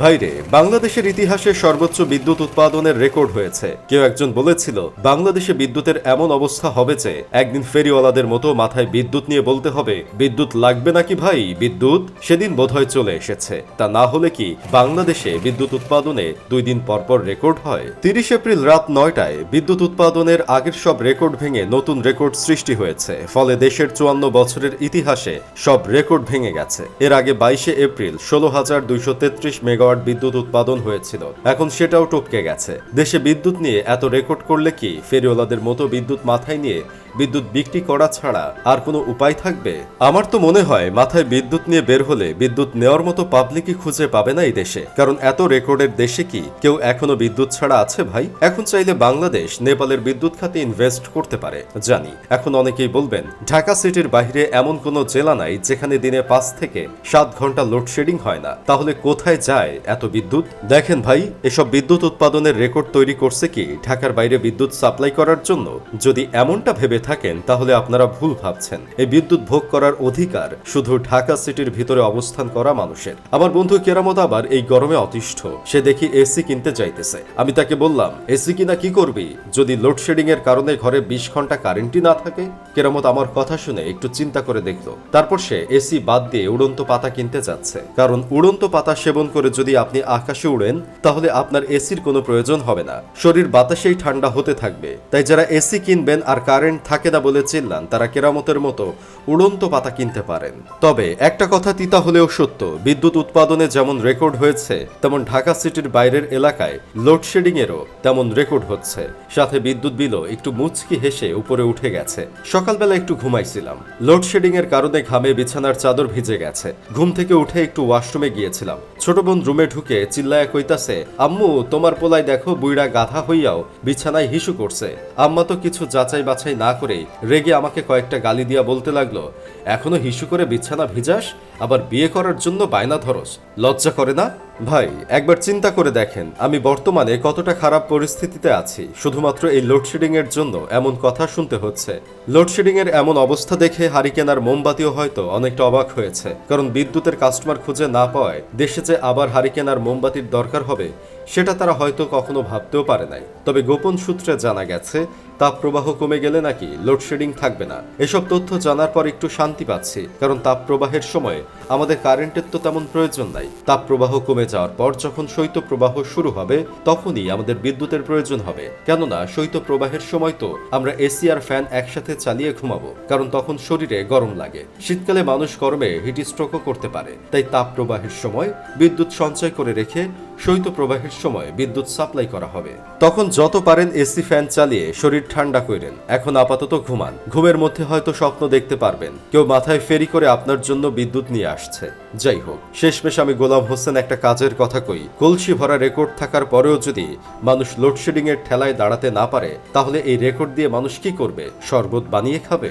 ভাইরে বাংলাদেশের ইতিহাসে সর্বোচ্চ বিদ্যুৎ উৎপাদনের রেকর্ড হয়েছে। কেউ একজন বলেছিল, বাংলাদেশে বিদ্যুতের এমন অবস্থা হবে যে, একদিন ফেরিওয়ালাদের মতো মাথায় বিদ্যুৎ নিয়ে বলতে হবে, বিদ্যুৎ লাগবে নাকি ভাই? বিদ্যুৎ? সেদিন বোধহয় চলে এসেছে। তা না হলে কি, বাংলাদেশে বিদ্যুৎ উৎপাদনে দুই দিন পরপর রেকর্ড হয়? তিরিশ এপ্রিল রাত নয়টায় বিদ্যুৎ উৎপাদনের আগের সব রেকর্ড ভেঙে নতুন রেকর্ড সৃষ্টি হয়েছে। ফলে দেশের চুয়ান্ন বছরের ইতিহাসে সব রেকর্ড ভেঙে গেছে। এর আগে বাইশে এপ্রিল ষোলো হাজার দুইশো তেত্রিশ মেগাওয়াট বিদ্যুৎ উৎপাদন হয়েছিল। এখন সেটাও টপকে গেছে। দেশে বিদ্যুৎ নিয়ে এত রেকর্ড করলে কি ফেরিওয়ালাদের মতো বিদ্যুৎ মাথায় নিয়ে বিদ্যুৎ বিক্রি করা ছাড়া আর কোনো উপায় থাকবে? আমার তো মনে হয় মাথায় বিদ্যুৎ নিয়ে বের হলে বিদ্যুৎ নেওয়ার মতো পাবলিকই খুঁজে পাবে না এই দেশে। কারণ এত রেকর্ডের দেশে কি কেউ এখনও বিদ্যুৎ ছাড়া আছে ভাই? এখন চাইলে বাংলাদেশ নেপালের বিদ্যুৎ খাতে ইনভেস্ট করতে পারে। জানি, এখন অনেকেই বলবেন, ঢাকা সিটির বাইরে এমন কোনো জেলা নাই যেখানে দিনে পাঁচ থেকে সাত ঘণ্টা লোডশেডিং হয় না। তাহলে কোথায় যায় এত বিদ্যুৎ? দেখেন ভাই, এসব বিদ্যুৎ উৎপাদনের রেকর্ড তৈরি করছে কি? ঢাকার বাইরে বিদ্যুৎ সাপ্লাই করার জন্য? যদি এমনটা ভেবে থাকেন, তাহলে আপনারা ভুল ভাবছেন। এই বিদ্যুৎ ভোগ করার অধিকার শুধু ঢাকা সিটির ভিতরে অবস্থান করা মানুষের। আমার বন্ধু কেরামত আবার এই গরমে অতিষ্ঠ। সে দেখি এসি কিনতে চাইতেছে আমি তাকে বললাম, এসি কিনা কি করবি? যদি লোডশেডিং এর কারণে ঘরে বিশ ঘণ্টা কারেন্টই না থাকে? কেরামত আমার কথা শুনে একটু চিন্তা করে দেখল। তারপর সে এসি বাদ দিয়ে উড়ন্ত পাতা কিনতে যাচ্ছে। কারণ উড়ন্ত পাতা সেবন করে যদি আপনি আকাশে উড়েন, তাহলে আপনার এসির কোনো প্রয়োজন হবে না। শরীর বাতাসেই ঠান্ডা হতে থাকবে। তাই যারা এসি কিনবেন আর কারেন্ট থাকে না বলে চিল্লান, তারা কেরামতের মতো উড়ন্ত পাতা কিনতে পারেন। তবে একটা কথা তিতা হলেও সত্য, বিদ্যুৎ উৎপাদনে যেমন রেকর্ড হয়েছে, তেমন ঢাকা সিটির বাইরের এলাকায় লোডশেডিং এরও তেমন রেকর্ড হচ্ছে। সাথে বিদ্যুৎ বিলও একটু মুচকি হেসে উপরে উঠে গেছে। সকালবেলা একটু ঘুমাইছিলাম। লোডশেডিং এর কারণে ঘামে বিছানার চাদর ভিজে গেছে। ঘুম থেকে উঠে একটু ওয়াশরুমে গিয়েছিলাম। ছোট বোন রুমে ঢুকে চিল্লায়া কইতাছে, আম্মু, তোমার পোলায় দেখো বুইড়া গাধা হইয়াও, বিছানায় হিসু করছে। আম্মা তো কিছু যাচাই বাছাই না করেই রেগে আমাকে কয়েকটা গালি দিয়া বলতে লাগল, এখনও হিসু করে বিছানা ভিজাস? আবার বিয়ে করার জন্য বায়না ধরস। লজ্জা করে না? ভাই, একবার চিন্তা করে দেখেন, আমি বর্তমানে কতটা খারাপ পরিস্থিতিতে আছি। শুধুমাত্র এই লোডশেডিং এর জন্য এমন কথা শুনতে হচ্ছে। লোডশেডিং এর এমন অবস্থা দেখে হারিকেনার মোমবাতিও হয়তো অনেকটা অবাক হয়েছে। কারণ বিদ্যুতের কাস্টমার খুঁজে না পাওয়ায় দেশে যে আবার হারিকেনার মোমবাতির দরকার হবে সেটা তারা হয়তো কখনো ভাবতেও পারে নাই। তবে গোপন সূত্রে জানা গেছে তাপপ্রবাহ কমে গেলে নাকি লোডশেডিং থাকবে না। এসব তথ্য জানার পর একটু শান্তি পাচ্ছি, কারণ তাপপ্রবাহের সময় আমাদের কারেন্টের তো তেমন প্রয়োজন নাই। তাপপ্রবাহ কমে যাওয়ার পর যখন শৈত্যপ্রবাহ শুরু হবে, তখনই আমাদের বিদ্যুতের প্রয়োজন হবে। কেননা শৈত্যপ্রবাহের সময় তো আমরা এসি আর ফ্যান একসাথে চালিয়ে ঘুমাবো, কারণ তখন শরীরে গরম লাগে। শীতকালে মানুষ গরমে হিট স্ট্রোকও করতে পারে। তাই তাপপ্রবাহের সময় বিদ্যুৎ সঞ্চয় করে রেখে শৈত্যপ্রবাহের সময় বিদ্যুৎ সাপ্লাই করা হবে। তখন যত পারেন এসি ফ্যান চালিয়ে শরীর ঠান্ডা করেন এখন আপাতত ঘুমান। ঘুমের মধ্যে হয়তো স্বপ্ন দেখতে পারবেন। কেউ মাথায় ফেরি করে আপনার জন্য বিদ্যুৎ নিয়ে আসছে। যাই হোক, শেষমেশ আমি গোলাম হোসেন একটা কাজের কথা কই। কলসি ভরা রেকর্ড থাকার পরেও যদি মানুষ লোডশেডিং এর ঠেলায় দাঁড়াতে না পারে, তাহলে এই রেকর্ড দিয়ে মানুষ কি করবে? শরবত বানিয়ে খাবে?